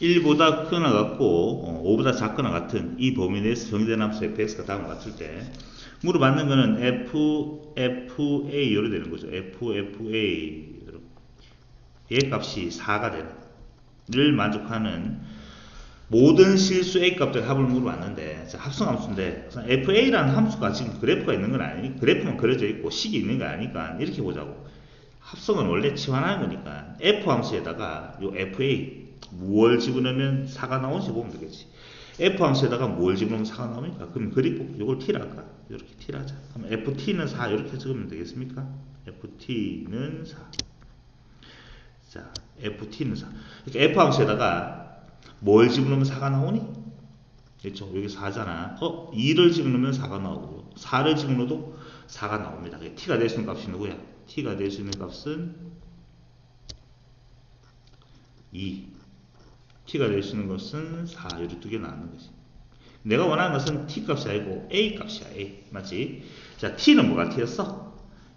1보다 크거나 같고 어, 5보다 작거나 같은 이 범위 내에서 정의된 함수 fx가 다음과 같을 때 물어받는 거는 f, fa 요로 되는 거죠. f, fa. 얘 값이 4가 되는 를 만족하는 모든 실수 a 값들 합을 물어봤는데 자, 합성 함수인데 fa라는 함수가 지금 그래프가 있는 건 아니 그래프만 그려져 있고 식이 있는 거 아니까 이렇게 보자고 합성은 원래 치환하는 거니까 f 함수에다가 요 fa 무얼 집어넣으면 4가 나오는지 보면 되겠지 f 함수에다가 뭘 집어넣으면 4가 나오니까 그럼 그리고 요걸 t라 할까 이렇게 t라 하자 그럼 ft는 4 이렇게 적으면 되겠습니까 ft는 4 자, ft는 4. 그러니까 f 함수에다가 뭘 집어넣으면 4가 나오니? 그렇죠. 여기 4잖아. 어, 2를 집어넣으면 4가 나오고 4를 집어넣어도 4가 나옵니다. t가 될 수 있는 값이 누구야? t가 될 수 있는 값은 2. T가 있는 것은 4. 이렇게 두 개 나오는 거지. 내가 원하는 것은 t 값이 아니고 a 값이야. a. 맞지? 자, t는 뭐가 t였어?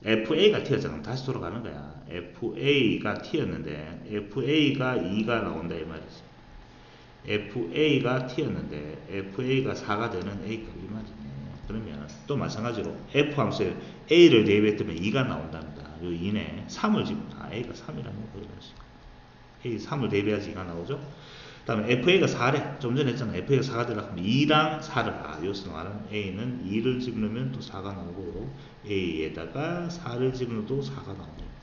FA가 t였잖아. 다시 돌아가는 거야. FA가 t였는데 FA가 2가 나온다 이 말이지. FA가 t였는데 FA가 4가 되는 A 값이 말이네. 그러면 또 마찬가지로 F 함수에 A를 대입했더니 2가 나온답니다. 요 2네. 3을 지금 아 A가 3이라는 거 그러 지. A 3을 대입해야지 2가 나오죠. 다음에 FA가 4래. 좀 전에 했잖아. FA가 4가 되려면 2랑 4를 아, 여기서 말하는 A는 2를 집으면 또 4가 나오고 A에다가 4를 집어넣어도 4가 나오네요.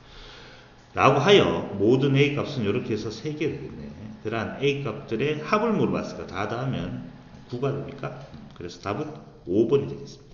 라고 하여 모든 A 값은 이렇게 해서 3개 되겠네. 그러한 A 값들의 합을 물어봤으니까 다 더하면 9가 됩니까? 그래서 답은 5번이 되겠습니다.